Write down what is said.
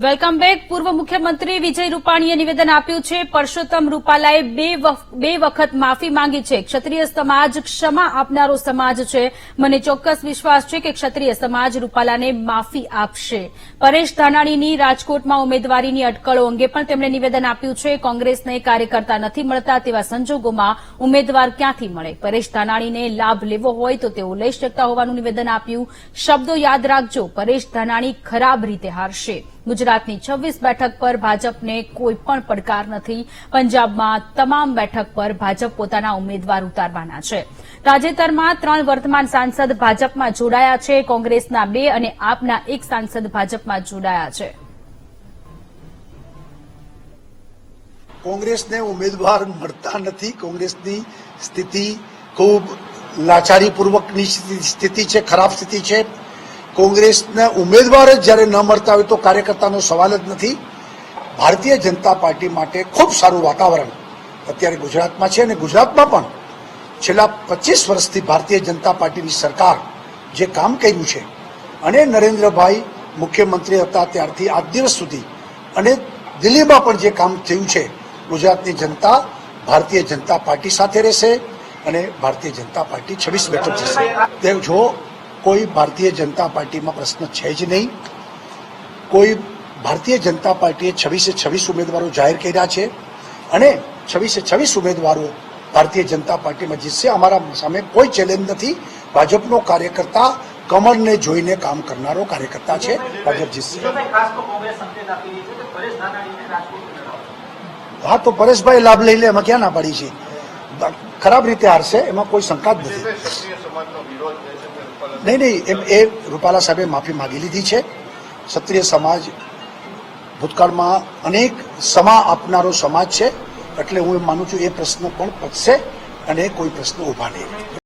Welcome back. પૂર્વ મુખ્યમંત્રી વિજય રૂપાણીએ નિવેદન આપ્યું છે. પરસોત્તમ રૂપાલાએ બે વખ- બે વખત માફી માંગી છે. ક્ષત્રિય સમાજ ક્ષમા આપનારો સમાજ છે. મને ચોક્કસ વિશ્વાસ છે કે ક્ષત્રિય સમાજ રૂપાલાને માફી આપશે. પરેશ ધાનાણીની રાજકોટમાં ઉમેદવારીની અટકળો અંગે પણ તેમણે નિવેદન આપ્યું છે. કોંગ્રેસને કાર્યકર્તા નથી મળતા તેવા સંજોગોમાં ઉમેદવાર ક્યાંથી મળે? પરેશ ધાનાણીને લાભ લેવો હોય તો તેઓ લઈ શકતા હોવાનું નિવેદન આપ્યું. શબ્દો યાદ રાખજો. પરેશ ધાનાણી ખરાબ રીતે હારશે. ગુજરાતની છવ્વીસ બેઠક પર ભાજપને કોઈ પણ પડકાર નથી. પંજાબમાં તમામ બેઠક પર ભાજપ પોતાના ઉમેદવાર ઉતારવાના છે. તાજેતરમાં ત્રણ વર્તમાન સાંસદ ભાજપમાં જોડાયા છે. કોંગ્રેસના બે અને આપના એક સાંસદ ભાજપમાં જોડાયા છે. કોંગ્રેસને ઉમેદવાર મળતા નથી. કોંગ્રેસની સ્થિતિ ખૂબ લાચારીપૂર્વકની સ્થિતિ- છે, ખરાબ સ્થિતિ છે. કોંગ્રેસને ઉમેદવાર જ જ્યારે ન મળતા હોય તો કાર્યકર્તાનો સવાલ જ નથી. ભારતીય જનતા પાર્ટી માટે ખૂબ સારું વાતાવરણ અત્યારે ગુજરાતમાં છે અને ગુજરાતમાં પણ છેલ્લા પચીસ વર્ષથી ભારતીય જનતા પાર્ટીની સરકાર જે કામ કર્યું છે અને નરેન્દ્રભાઈ મુખ્યમંત્રી હતા ત્યારથી આજ દિવસ સુધી અને દિલ્હીમાં પણ જે કામ થયું છે, ગુજરાતની જનતા ભારતીય જનતા પાર્ટી સાથે રહેશે અને ભારતીય જનતા પાર્ટી છવ્વીસ બેઠક જશે તે જો કોઈ ભારતીય જનતા પાર્ટીમાં પ્રશ્ન છે જ નહીં. કોઈ ભારતીય જનતા પાર્ટીએ છવ્વીસે છવ્વીસ ઉમેદવારો જાહેર કર્યા છે અને છવ્વીસે છવ્વીસ ઉમેદવારો ભારતીય જનતા પાર્ટીમાં જીતશે. અમારા સામે કોઈ ચેલેન્જ નથી. ભાજપનો કાર્યકર્તા કમરને જોઈને કામ કરનારો કાર્યકર્તા છે. ભાજપ જીતશે. હા, તો પરેશભાઈ લાભ લઈ લે. એમાં ક્યાં ના પાડી છે? ખરાબ રીતે હારશે. એમાં કોઈ શંકા જ નથી. નહીં નહીં, એમ એ રૂપાલા સાહેબે માફી માંગી લીધી છે. ક્ષત્રિય સમાજ ભૂતકાળમાં અનેક સમા આપનારો સમાજ છે. એટલે હું એમ માનું છું એ પ્રશ્ન પણ પતશે અને કોઈ પ્રશ્ન ઊભા નહીં